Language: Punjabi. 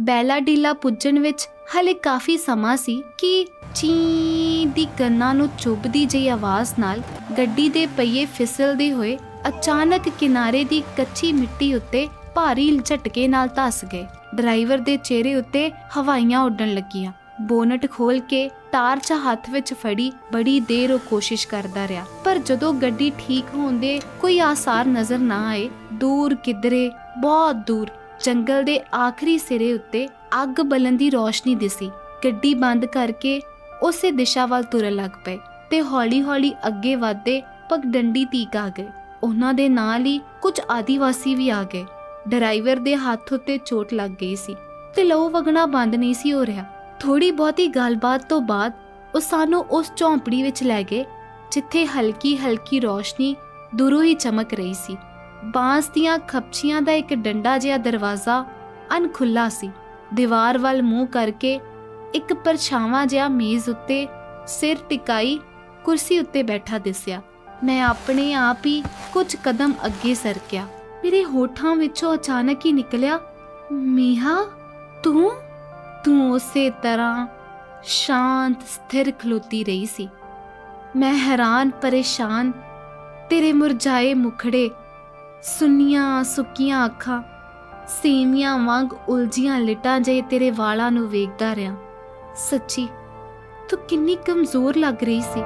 ਬੈਲਾ ਡੀਲਾ ਪੁੱਜਣ ਵਿੱਚ ਹਲੇ ਕਾਫੀ ਸਮਾਂ ਸੀ ਕਿ ਚੀ ਦੀ ਕੰਨਾਂ ਨੂੰ ਚੁੱਭਦੀ ਜਿਹੀ ਆਵਾਜ਼ ਨਾਲ ਗੱਡੀ ਦੇ ਪਹੀਏ ਫਿਸਲਦੇ ਹੋਏ ਅਚਾਨਕ ਕਿਨਾਰੇ ਦੀ ਕੱਚੀ ਮਿੱਟੀ ਉੱਤੇ ਭਾਰੀ ਝਟਕੇ ਨਾਲ ਧੱਸ ਗਏ। ਡਰਾਈਵਰ ਦੇ ਚਿਹਰੇ ਉੱਤੇ ਹਵਾਈਆਂ ਉੱਡਣ ਲੱਗੀਆਂ। ਬੋਨਟ ਖੋਲ ਕੇ ਟਾਰਚ ਹੱਥ ਵਿੱਚ ਫੜੀ ਬੜੀ ਦੇਰ ਉਹ ਕੋਸ਼ਿਸ਼ ਕਰਦਾ ਰਿਹਾ, ਪਰ ਜਦੋਂ ਗੱਡੀ ਠੀਕ ਹੋਣ ਦੇ ਕੋਈ ਆਸਾਰ ਨਜ਼ਰ ਨਾ ਆਏ, ਦੂਰ ਕਿਧਰੇ, ਬਹੁਤ ਦੂਰ। ਜੰਗਲ ਦੇ ਆਖਰੀ ਸਿਰੇ ਉੱਤੇ ਅੱਗ ਬਲਨ ਦੀ ਰੋਸ਼ਨੀ ਦਿਸੀ। ਗੱਡੀ ਬੰਦ ਕਰਕੇ ਉਸੇ ਦਿਸ਼ਾ ਵੱਲ ਤੁਰਨ ਲੱਗ ਪਏ ਤੇ ਹੌਲੀ-ਹੌਲੀ ਅੱਗੇ ਵਧਦੇ ਪਗਡੰਡੀ ਤੀਕ ਆ ਗਏ। ਉਹਨਾਂ ਦੇ ਨਾਲ ਹੀ ਕੁਝ ਆਦੀਵਾਸੀ ਵੀ ਆ ਗਏ। ਡਰਾਈਵਰ ਦੇ ਹੱਥ ਉੱਤੇ ਚੋਟ ਲੱਗ ਗਈ ਸੀ ਤੇ ਲਹੂ ਵਗਣਾ ਬੰਦ ਨਹੀਂ ਸੀ ਹੋ ਰਿਹਾ। ਥੋੜੀ ਬਹੁਤੀ ਗੱਲਬਾਤ ਤੋਂ ਬਾਅਦ ਉਹ ਸਾਨੂੰ ਉਸ ਝੌਂਪੜੀ ਵਿੱਚ ਲੈ ਗਏ, ਜਿੱਥੇ ਹਲਕੀ ਹਲਕੀ ਰੋਸ਼ਨੀ ਦੂਰੋਂ ਹੀ ਚਮਕ ਰਹੀ ਸੀ। ਬਾਂਸ ਦੀਆਂ ਖਪਚੀਆਂ ਦਾ ਇੱਕ ਡੰਡਾ ਜਿਹਾ ਦਰਵਾਜ਼ਾ ਅਨਖੁੱਲਾ ਸੀ। ਦੀਵਾਰ ਵੱਲ ਮੂੰਹ ਕਰਕੇ ਇੱਕ ਪਰਛਾਵਾਂ ਜਿਹਾ ਮੇਜ਼ ਉੱਤੇ ਸਿਰ ਟਿਕਾਈ ਕੁਰਸੀ ਉੱਤੇ ਬੈਠਾ ਦਿਸਿਆ। ਮੈਂ ਆਪਣੇ ਆਪ ਹੀ ਕੁਝ ਕਦਮ ਅੱਗੇ ਸਰਕਿਆ। ਮੇਰੇ ਹੋਠਾਂ ਵਿੱਚੋਂ ਅਚਾਨਕ ਹੀ ਨਿਕਲਿਆ, ਮੀਹਾ, ਤੂੰ? ਤੂੰ ਉਸੇ ਤਰ੍ਹਾਂ ਸ਼ਾਂਤ, ਸਥਿਰ, ਖਲੋਤੀ ਰਹੀ ਸੀ। ਮੈਂ ਹੈਰਾਨ, ਪਰੇਸ਼ਾਨ, ਤੇਰੇ ਮੁਰਝਾਏ ਮੁਖੜੇ ਸੁੰਨੀਆਂ ਸੁੱਕੀਆਂ ਅੱਖਾਂ, ਸੇਮੀਆਂ ਵਾਂਗ ਉਲਝੀਆਂ ਲਿਟਾਂ ਜਿਹੇ ਤੇਰੇ ਵਾਲਾਂ ਨੂੰ ਵੇਖਦਾ ਰਿਹਾ। ਸੱਚੀ, ਤੂੰ ਕਿੰਨੀ ਕਮਜ਼ੋਰ ਲੱਗ ਰਹੀ ਸੀ।